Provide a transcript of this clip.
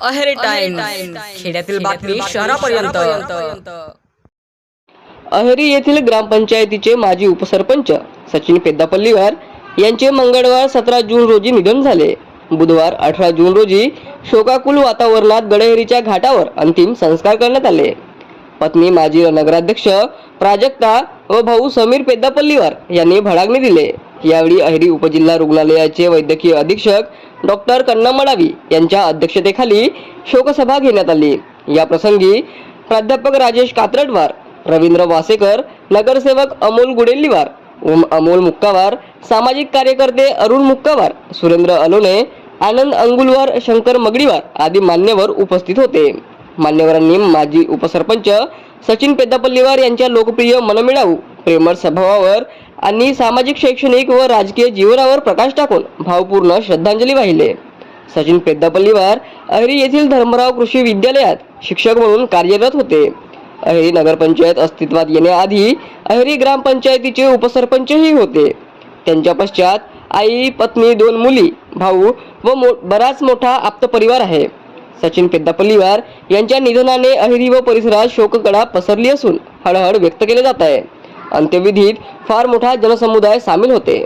Aheri time खेड्यातील बातमी शहरापर्यंत. अहेरी येथील ग्रामपंचायतीचे माजी उपसरपंच सचिन पेद्दापल्लीवार यांचे मंगळवार सतरा जून रोजी निधन झाले. बुधवार अठरा जून रोजी शोकाकुल वातावरणात गडहेरीच्या घाटावर अंतिम संस्कार करण्यात आले. पत्नी माजी नगराध्यक्ष प्राजक्ता व भाऊ समीर पेद्दापल्लीवार यांनी भडागणी दिले. यावेळी अहेरी उपजिल्हा रुग्णालयाचे वैद्यकीय अधीक्षक डॉक्टर कन्ना मडावी यांच्या अध्यक्षतेखाली शोकसभा घेण्यात आली. या प्रसंगी प्राध्यापक राजेश कात्रटवार रवींद्र वासेकर नगरसेवक अमोल गुडेल्लीवार उम- अमोल मुक्कावार सामाजिक कार्यकर्ते अरुण मुक्कावार सुरेंद्र अलोने आनंद अंगुलवार शंकर मगडीवार आदी मान्यवर उपस्थित होते. मान्यवरांनी माजी उपसरपंच सचिन पेद्दापल्लीवार यांच्या लोकप्रिय मनमिळावू प्रेमळ स्वभावावर आणि सामाजिक शैक्षणिक व राजकीय जीवनावर प्रकाश टाकून भावपूर्ण श्रद्धांजली वाहिले. सचिन पेद्दापल्लीवार अहेरी येथील धर्मराव कृषी विद्यालयात शिक्षक म्हणून कार्यरत होते. अहेरी नगरपंचायत अस्तित्वात येण्याआधी अहेरी ग्रामपंचायतीचे उपसरपंचही होते. त्यांच्या पश्चात आई पत्नी दोन मुली भाऊ व मो बराच मोठा आप्त परिवार आहे. सचिन पेद्दापल्लीवार यांच्या निधनाने अहिरी व परिसरात शोककळा पसरली असून हळहळ व्यक्त केले जात आहे. अंत्यविधीत फार मोठा जनसमुदाय सामील होते.